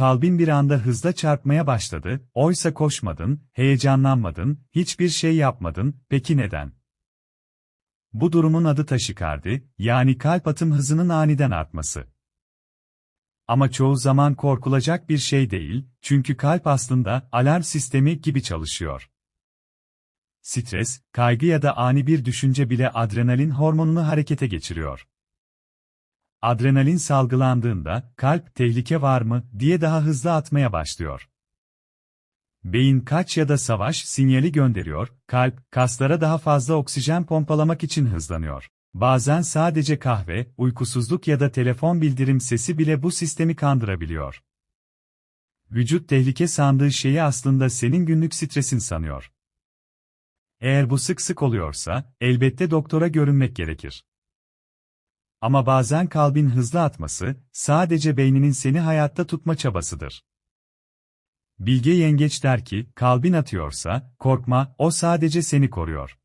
kalbin bir anda hızla çarpmaya başladı, oysa koşmadın, heyecanlanmadın, hiçbir şey yapmadın, peki neden? Bu durumun adı taşikardi, yani kalp atım hızının aniden artması. Ama çoğu zaman korkulacak bir şey değil, çünkü kalp aslında alarm sistemi gibi çalışıyor. Stres, kaygı ya da ani bir düşünce bile adrenalin hormonunu harekete geçiriyor. Adrenalin salgılandığında, kalp tehlike var mı diye daha hızlı atmaya başlıyor. Beyin kaç ya da savaş sinyali gönderiyor, kalp, kaslara daha fazla oksijen pompalamak için hızlanıyor. Bazen sadece kahve, uykusuzluk ya da telefon bildirim sesi bile bu sistemi kandırabiliyor. Vücut tehlike sandığı şeyi aslında senin günlük stresin sanıyor. Eğer bu sık sık oluyorsa, elbette doktora görünmek gerekir. Ama bazen kalbin hızlı atması, sadece beyninin seni hayatta tutma çabasıdır. Bilge Yengeç der ki, kalbin atıyorsa, korkma, o sadece seni koruyor.